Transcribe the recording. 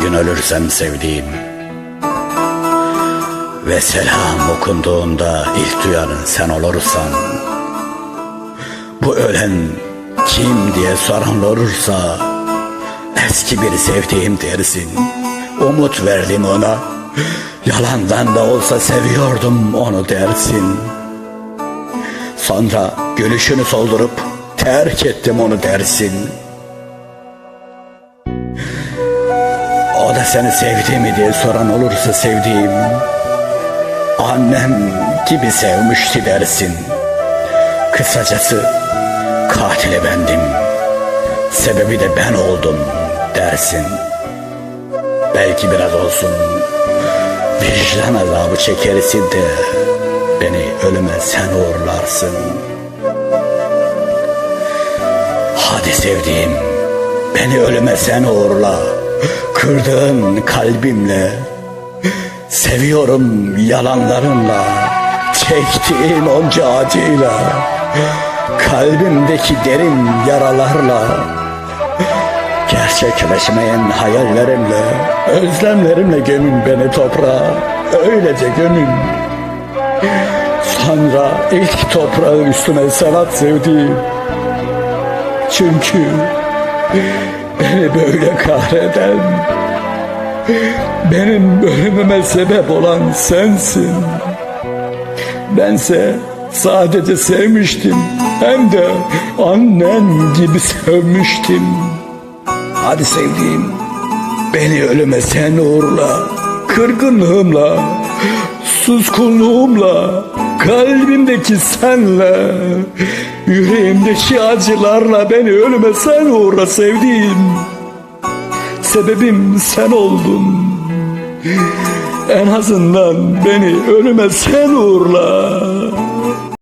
gün ölürsem sevdiğim Ve selam okunduğunda ilk duyanın sen olursan Bu ölen kim diye soran olursa Eski bir sevdiğim dersin. Umut verdim ona Yalandan da olsa seviyordum onu dersin. Sonra gülüşünü soldurup terk ettim onu dersin O da seni sevdi mi diye soran olursa sevdiğim Annem gibi sevmişti dersin. Kısacası katili bendim Sebebi de ben oldum dersin. Belki biraz olsun vicdan azabı çekersin de Beni ölüme sen uğurlarsın. Hadi sevdiğim Beni ölüme sen uğurla Kırdığın kalbimle Seviyorum yalanlarınla Çektiğin onca acıyla Kalbimdeki derin yaralarla Gerçekleşmeyen hayallerimle Özlemlerimle gömün beni toprağa Öylece gömün. Sonra ilk toprağı üstüme sanat sevdiğim Çünkü beni böyle kahreden Benim ölümüme sebep olan sensin. Bense sadece sevmiştim Hem de annen gibi sevmiştim. Hadi sevdiğim Beni ölüme sen uğurla. Kırgınlığımla Suskunluğumla Kalbimdeki senle Yüreğimdeki acılarla Beni ölüme sen uğurla sevdiğim. Sebebim sen oldun. En azından beni ölüme sen uğurla